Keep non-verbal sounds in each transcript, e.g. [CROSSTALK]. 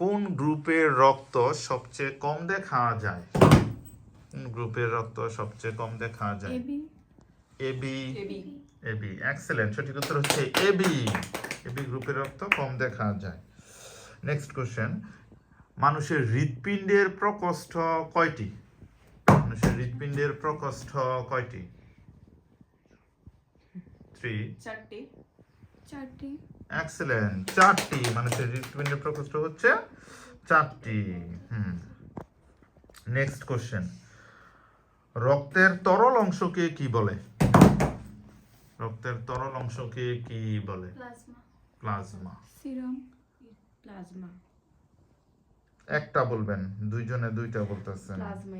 কোন গ্রুপের রক্ত সবচেয়ে কম দেখা যায়? কোন গ্রুপের রক্ত সবচেয়ে কম দেখা যায়? এবি এবি এক্সেলেন্ট সঠিক উত্তর হচ্ছে এবি এবি গ্রুপের রক্ত কম দেখা যায়। নেক্সট কোশ্চেন মানুষের হৃৎপিণ্ডের প্রকোষ্ঠ কয়টি? মানুষের হৃৎপিণ্ডের প্রকোষ্ঠ কয়টি? থ্রি চারটি। চারটি। এক্সেলেন্ট চারটি হৃৎপিণ্ডের প্রকোষ্ঠ হচ্ছে চারটি। হুম। নেক্সট কোশ্চেন রক্তের তরল অংশকে কি বলে? রক্তের তরল অংশকে কি বলে? প্লাজমা। প্লাজমা। সিরাম। প্লাজমা। একটা বলবেন দুইজনে দুইটা বলতেছেন। প্লাজমা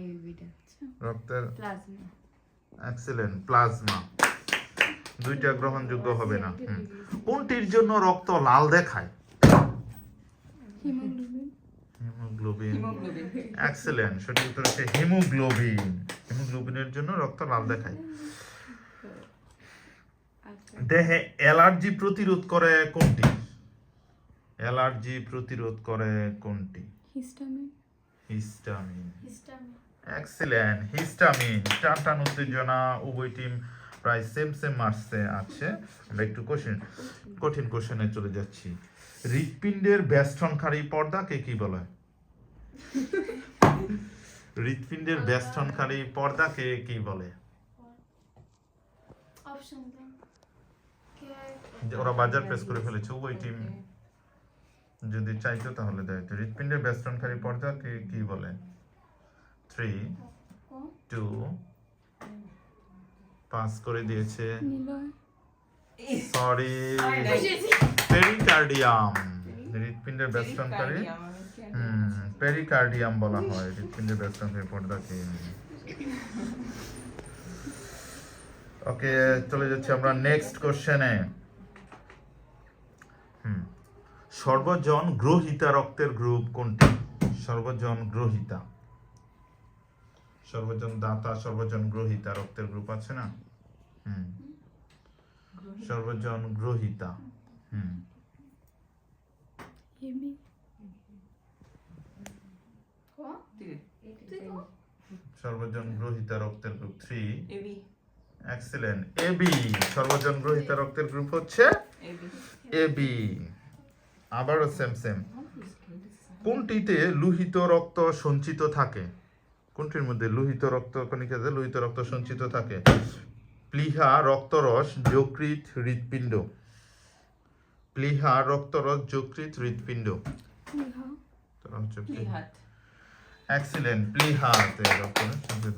রক্তের প্লাজমা। Excellent plasma. দুইটা গ্রহণযোগ্য হবে না। কোনটির জন্য রক্ত লাল দেখায়? হিমোগ্লোবিন। হিমোগ্লোবিন। হিমোগ্লোবিন। এক্সেলেন্ট সঠিক উত্তর হচ্ছে হিমোগ্লোবিন। হিমোগ্লোবিনের জন্য রক্ত লাল দেখায়। আচ্ছা। দেহে অ্যালার্জি প্রতিরোধ করে কোনটি? অ্যালার্জি প্রতিরোধ করে কোনটি? Histamine. Histamine. Histamine. Excellent histamine. টানটান উত্তেজনা। উভয় টিম প্রায় সেম সেম মার্কসে আছে। আমরা একটু কোশ্চেন কঠিন কোশ্চেনে চলে যাচ্ছি। হৃৎপিণ্ডের বেষ্টনকারী পর্দাকে কি বলে? হৃৎপিণ্ডের বেষ্টনকারী পর্দাকে কি বলে? ওরা বাজার প্রেস করে ফেলেছে ওই টিম যদি চাইতো তাহলে দেয়। তো হৃৎপিণ্ডের বেষ্টনকারী পর্দাকে কি বলে? থ্রি টু পাস করে দিয়েছে। সরি পেরিকার্ডিয়াম হৃৎপিণ্ডের বেষ্টনকারী হুম পেরিকার্ডিয়াম বলা হয়। হৃৎপিণ্ডের বেষ্টনকারী পর্দাকে ওকে চলে যাচ্ছি আমরা নেক্সট কোশ্চেনে হুম সর্বজন গ্রহিতা রক্তের গ্রুপ কোনটি? সর্বজন গ্রহিতা। সর্বজন দাতা সর্বজন গ্রহিতা রক্তের গ্রুপ আছে না? হুম। সর্বজন গ্রহিতা। হুম। সর্বজন গ্রহিতা রক্তের group three. AB excellent AB সর্বজন গ্রহিতা রক্তের গ্রুপ হচ্ছে এবি এবি আবারও সেম সেম কোনটিতে লোহিত রক্ত সঞ্চিত থাকে? কোনটির মধ্যে লোহিত রক্ত কণিকাতে লোহিত রক্ত সঞ্চিত থাকে? প্লিহা রক্তরস যকৃত হৃৎপিণ্ড। প্লিহা রক্তরস যকৃত হৃৎপিণ্ড। এক্সিলেন্ট প্লিহাতে। রক্ত সঞ্চিত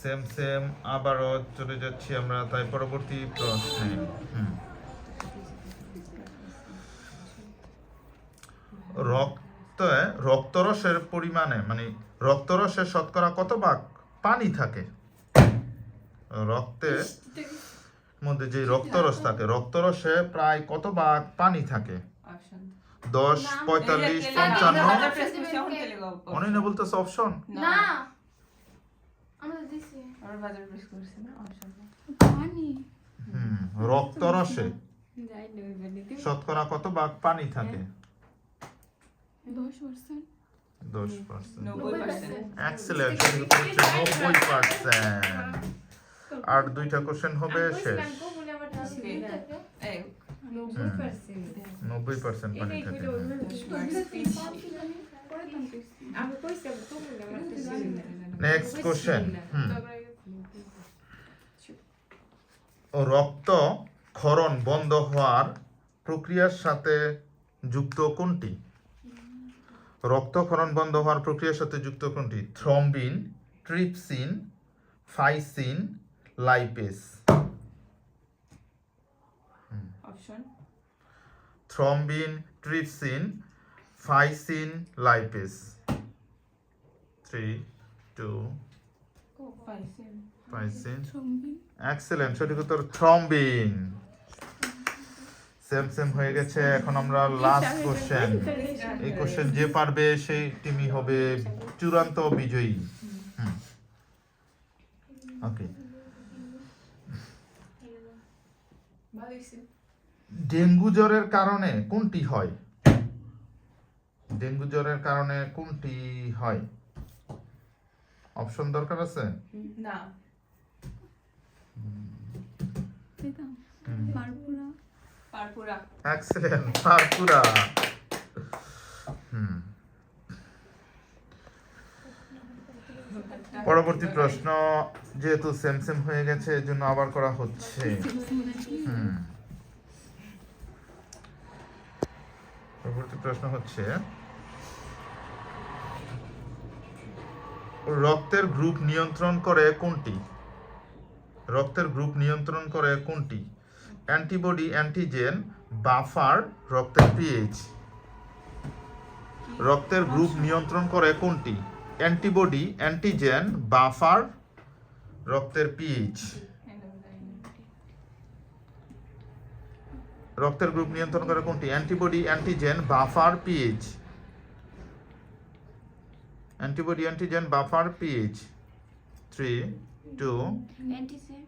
সেম সেম আবারও চলে যাচ্ছি আমরা তাই পরবর্তী প্রশ্নে। রক্ত রক্তরসের পরিমাণে মানে রক্তরসের শতকরা কত ভাগ পানি থাকে? রক্তে মধ্যে যে রক্তরস থাকে রক্তরসে প্রায় কত ভাগ পানি থাকে? দশ পঁয়তাল্লিশ পঞ্চান্ন? হাজার প্রেস করছি এখন কেলে মনে না বলতেছে অপশন না। আমরা দিছি। আমরা বাজার প্রেস করছি না অপশন পানি? হুম রক্তরসে শতকরা কত ভাগ পানি থাকে? দশ পার্সেন্ট দশ পার্সেন্ট নব্বই পার্সেন্ট এক্সেলেন্ট নব্বই পার্সেন্ট আর দুইটা কোশ্চেন হবে শেষ। নব্বই পার্সেন্ট পানি থাকে নেক্সট কোশ্চেন রক্ত ক্ষরণ বন্ধ হওয়ার প্রক্রিয়ার সাথে যুক্ত কোনটি? রক্তক্ষরণ বন্ধ হওয়ার প্রক্রিয়ার সাথে যুক্ত কোনটি? Thrombin trypsin ficin lipase. Option? Thrombin trypsin ficin lipase. Three two. Ficin. Thrombin. Excellent সঠিক উত্তর থ্রম্বিন। সেম সেম হয়ে গেছে। এখন আমরা লাস্ট কোশ্চেন এই কোশ্চেন যে পারবে সেই টিমই হবে চূড়ান্ত বিজয়ী। ওকে ডেঙ্গু জ্বরের কারণে কোনটি হয়? ডেঙ্গু জ্বরের কারণে কোনটি হয়? অপশন দরকার আছে? না। পারপুরা। Excellent purpura. পরবর্তী প্রশ্ন, যেহেতু সেম সেম হয়ে গেছে, এজন্য আবার করা হচ্ছে। পরবর্তী প্রশ্ন হচ্ছে, রক্তের গ্রুপ নিয়ন্ত্রণ করে কোনটি? রক্তের গ্রুপ নিয়ন্ত্রণ করে কোনটি? অ্যান্টিবডি অ্যান্টিজেন বাফার রক্তের পিএইচ রক্তের গ্রুপ নিয়ন্ত্রণ করে কোনটি? অ্যান্টিবডি অ্যান্টিজেন বাফার রক্তের পিএইচ রক্তের গ্রুপ নিয়ন্ত্রণ করে কোনটি? Antibody antigen buffer pH antibody antigen buffer pH three two এন্টিসে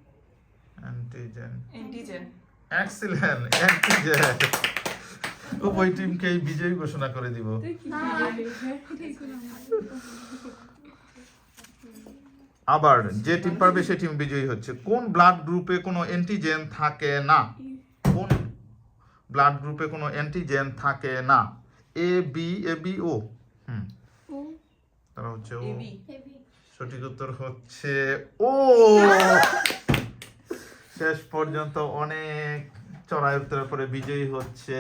antigen. Excellent antigen উভয় টিমকেই বিজয়ী ঘোষণা করে দিব। আবার যে টিম পারবে সে টিম বিজয়ী হচ্ছে। কোন ব্লাড গ্রুপে কোনো অ্যান্টিজেন থাকে না? কোন ব্লাড গ্রুপে কোনো অ্যান্টিজেন থাকে না? A B A B O হুম। তারা হচ্ছে ও সঠিক উত্তর হচ্ছে ও [LAUGHS] শেষ পর্যন্ত অনেক চড়াই উত্তরের পরে বিজয়ী হচ্ছে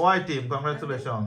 ওয়াই টিম। কংগ্রাচুলেশন